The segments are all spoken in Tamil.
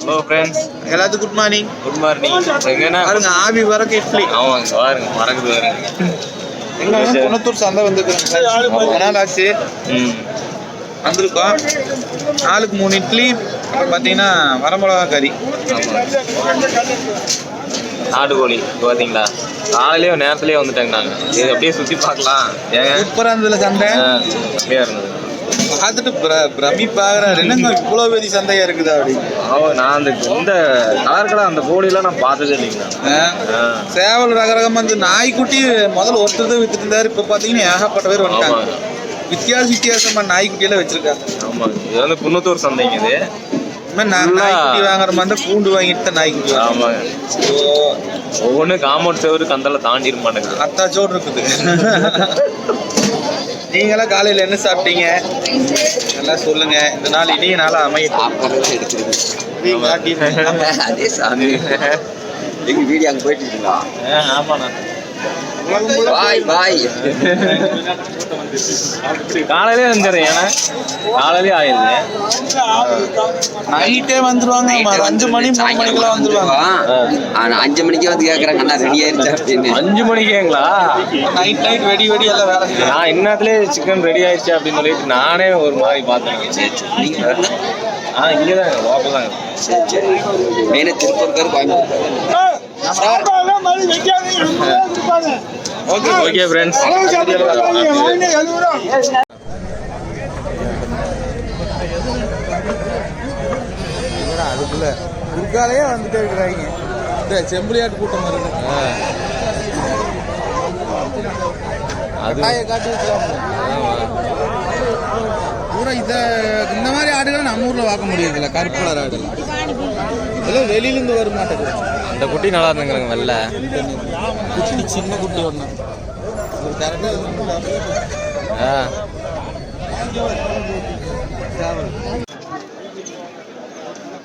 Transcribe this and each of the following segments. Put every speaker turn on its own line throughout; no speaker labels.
ஹலோ ஃப்ரெண்ட்ஸ்
எல்லாத்துக்கும் குட் மார்னிங்
குட் மார்னிங் எங்கன்னா
பாருங்க ஆவி வரக்கு இட்லி.
ஆமாங்க பாருங்க மறக்குது பாருங்க.
எங்க குணத்தூர் சந்தை வந்துருக்குறோம் ரொம்ப நாள் ஆச்சு
ம்.
வந்திருக்கோம். நாலுக்கு மூணு இட்லி அப்புறம் பார்த்தீங்கன்னா வரமிளகா கறி.
நாட்டுக்கோழி இப்போ பார்த்தீங்களா காலையிலேயே நேரத்துலேயே வந்துட்டாங்க நாங்கள் இது அப்படியே சுற்றி பார்க்கலாம். ஏங்க?
சூப்பராக இருந்ததுல சந்தை.
செம்மையா இருந்தது
பார்த்துட்டு பிர- பிரமிப்பாகிறாரு. என்னங்க இவ்வளோ பெரிய சந்தையா இருக்குதா அப்படின்னு
ஆமாம் நான் அந்த இந்த கலர் கலர் அந்த கோழிலாம் நான் பார்த்ததே இல்லைங்க.
ஆ?
ஆ
சேவல் ரகரகமா வந்து நாய்க்குட்டி முதல்ல ஒருத்தர் தான் வித்துட்டு இருந்தாரு. இப்போ பார்த்தீங்கன்னா ஏகப்பட்ட பேர் வந்துட்டாங்க. வித்தியாச வித்தியாசமா நாய்க்குட்டியெல்லாம் வச்சிருக்காங்க.
ஆமாங்க இது வந்து குன்னத்தூர் சந்தைங்க இது.
நாய்க்குட்டி வாங்குற மாதிரி இருந்தா பூண்டு வாங்கிட்டு தான் நாய்க்குட்டி.
ஆமாங்க.
ஓ.
ஒவ்வொன்றும் காம்பவுண்ட் செவரு கந்தல தாண்டிட மாட்டேங்குது.
அத்தாச்சோடு இருக்குது. நீங்களாம் காலையில என்ன சாப்பிட்டீங்க? எல்லாம் சொல்லுங்க. இந்த நாள் இனிய நாளா அமையட்டும். நீங்க காட்டிடுங்க.
அதே சாமி. எங்க வீடியோ அங்க போயிட்டு இருக்கீங்களா
ஆமாண்ணா.
பாய் பாய்.
காலையிலே வந்துடுறேன் ஏன்னா காலையிலே ஆயிடுது.
நைட்டே வந்துருவாங்க அஞ்சு மணி மூணு மணிக்கெல்லாம் வந்துருவாங்க.
ஆனா அஞ்சு மணிக்கே வந்து கேக்குறாங்க அண்ணா ரெடி ஆயிருச்சா அப்படின்னு.
அஞ்சு மணிக்கேங்களா?
நைட் நைட் வெடி வெடி எல்லாம் வேலை செய்யலாம்
நான் இன்னத்துலேயே சிக்கன் ரெடி ஆயிடுச்சு அப்படின்னு சொல்லிட்டு நானே ஒரு மாதிரி பார்த்தேன்? ஆ இங்கே தாங்க
சரி சரி. மெயினா திருப்பூர்கார் கோயம்புத்தூர்.
ஓகே
ஓகே ஃப்ரெண்ட்ஸ்
அதுக்குள்ள குறுக்காலேயே வந்துட்டே இருக்கிறாங்க. இந்த செம்பிளியாட்டு கூட்டம் வருது. காட்டி பூரா இத இந்த மாதிரி ஆடுகளை நம்ம ஊர்ல பார்க்க முடியுதுல்ல கருப்பு கலர் ஆடு இதெல்லாம் வெளியிலேருந்து வர மாட்டேங்குது.
அந்த குட்டி நல்லா இருந்துங்கிறங்க வெள்ள
குட்டி சின்ன குட்டி ஒன்று
ஆ.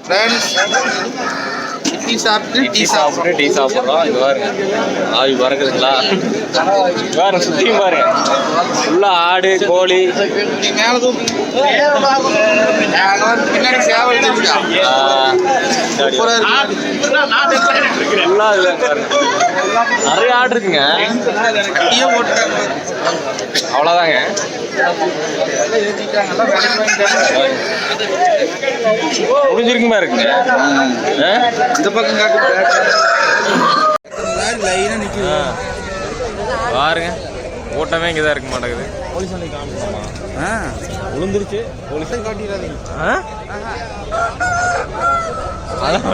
ஃப்ரெண்ட்ஸ் சாப்பிட்டு டீ
சாப்பிட்டு டீ சாப்பிட்றோம். இது பாருங்க. ஆவி பறக்குதுங்களா? சுற்றியும் பாருங்க ஃபுல்லாக ஆடு கோழி.
மேலே பின்னாடி சேவல் சூப்பரா இருக்கு
பாருங்க நிறைய இருக்குங்க.
போட்டாங்க
அவ்வளோதாங்க முடிஞ்சிருக்குமா இருக்குங்க?
இந்த பக்கம்.
பாருங்க. கூட்டமே இங்கே தான் இருக்க மாட்டேங்குது. போலீஸ் வந்து காமிக்கலாமா
ஆ.
விழுந்துருச்சு போலீஸ்
காட்டிடாதீங்க.
ஆ? அதான்